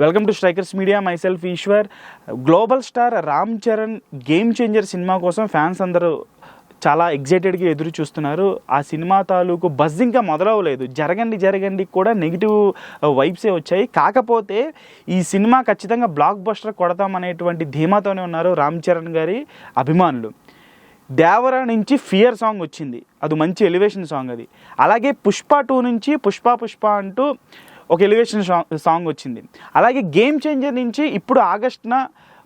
Welcome to strikers media myself Eshwar. Global star Ram Charan game changer cinema కోసం fans అందరూ చాలా ఎగ్జైటెడ్గా ఎదురు చూస్తున్నారు. ఆ సినిమా తాలూకు బజ్ ఇంకా మొదలవలేదు. జరగండి జరగండి కూడా నెగిటివ్ వైబ్సే వచ్చాయి. కాకపోతే ఈ సినిమా ఖచ్చితంగా బ్లాక్ బస్టర్ కొడతామనేటువంటి ధీమాతోనే ఉన్నారు రామ్ చరణ్ గారి అభిమానులు. దేవరా నుంచి ఫియర్ సాంగ్ వచ్చింది. అది మంచి ఎలివేషన్ సాంగ్ అది. అలాగే పుష్ప టూ నుంచి పుష్ప పుష్ప అంటూ ఒక ఎలివేషన్ సాంగ్ సాంగ్ వచ్చింది. అలాగే గేమ్ చేంజర్ నుంచి ఇప్పుడు ఆగస్ట్న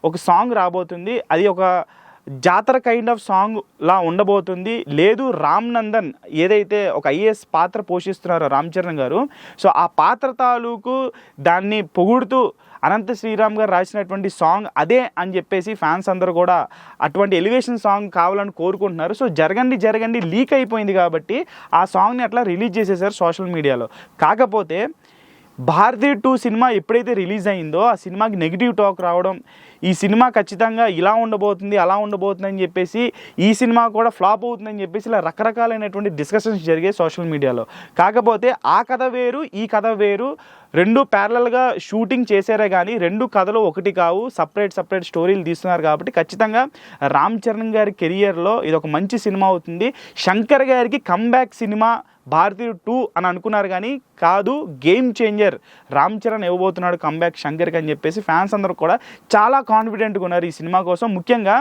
ఒక సాంగ్ రాబోతుంది. అది ఒక జాతర కైండ్ ఆఫ్ సాంగ్ లా ఉండబోతుంది. లేదు రామ్ నందన్ ఏదైతే ఒక ఐఏఎస్ పాత్ర పోషిస్తున్నారో రామ్ చరణ్ గారు సో ఆ పాత్ర తాలూకు దాన్ని పొగుడుతూ అనంత శ్రీరామ్ గారు రాసినటువంటి సాంగ్ అదే అని చెప్పేసి ఫ్యాన్స్ అందరూ కూడా అటువంటి ఎలివేషన్ సాంగ్ కావాలని కోరుకుంటున్నారు. సో జరగండి జరగండి లీక్ అయిపోయింది కాబట్టి ఆ సాంగ్ని అట్లా రిలీజ్ చేసేసారు సోషల్ మీడియాలో కాకపోతే భారతీయ టూ సినిమా ఎప్పుడైతే రిలీజ్ అయిందో ఆ సినిమాకి నెగిటివ్ టాక్ రావడం ఈ సినిమా ఖచ్చితంగా ఇలా ఉండబోతుంది అలా ఉండబోతుంది అని చెప్పేసి ఈ సినిమా కూడా ఫ్లాప్ అవుతుందని చెప్పేసి ఇలా రకరకాలైనటువంటి డిస్కషన్స్ జరిగాయి సోషల్ మీడియాలో కాకపోతే ఆ కథ వేరు ఈ కథ వేరు. రెండు ప్యారలల్గా షూటింగ్ చేశారే కానీ రెండు కథలు ఒకటి కావు సపరేట్ సపరేట్ స్టోరీలు తీస్తున్నారు కాబట్టి ఖచ్చితంగా రామ్ చరణ్ గారి కెరియర్లో ఇది ఒక మంచి సినిమా అవుతుంది. శంకర్ గారికి కమ్బ్యాక్ సినిమా భారతీయుడు టూ అని అనుకున్నారు కానీ కాదు గేమ్ చేంజర్ రామ్ చరణ్ ఇవ్వబోతున్నాడు కంబ్యాక్ శంకర్కి అని చెప్పేసి ఫ్యాన్స్ అందరూ కూడా చాలా కాన్ఫిడెంట్గా ఉన్నారు ఈ సినిమా కోసం. ముఖ్యంగా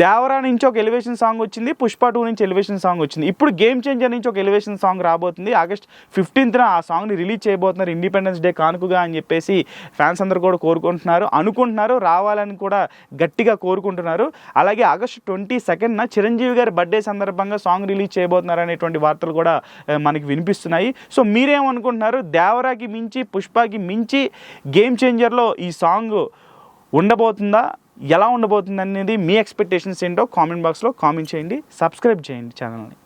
దేవరా నుంచి ఒక ఎలివేషన్ సాంగ్ వచ్చింది పుష్ప టూ నుంచి ఎలివేషన్ సాంగ్ వచ్చింది. ఇప్పుడు గేమ్ చేంజర్ నుంచి ఒక ఎలివేషన్ సాంగ్ రాబోతుంది. ఆగస్ట్ ఫిఫ్టీన్త్న ఆ సాంగ్ని రిలీజ్ చేయబోతున్నారు ఇండిపెండెన్స్ డే కానుకగా అని చెప్పేసి ఫ్యాన్స్ అందరూ కూడా కోరుకుంటున్నారు. అనుకుంటున్నారు రావాలని కూడా గట్టిగా కోరుకుంటున్నారు. అలాగే ఆగస్ట్ ట్వంటీ సెకండ్న చిరంజీవి గారి బర్త్డే సందర్భంగా సాంగ్ రిలీజ్ చేయబోతున్నారు అనేటువంటి వార్తలు కూడా మనకి వినిపిస్తున్నాయి. సో మీరేమనుకుంటున్నారు? దేవరాకి మించి పుష్పకి మించి గేమ్ చేంజర్లో ఈ సాంగ్ ఉండబోతుందా? ఎలా ఉండబోతుంది అనేది మీ ఎక్స్పెక్టేషన్స్ ఏంటో కామెంట్ బాక్స్లో కామెంట్ చేయండి. సబ్స్క్రైబ్ చేయండి ఛానల్ని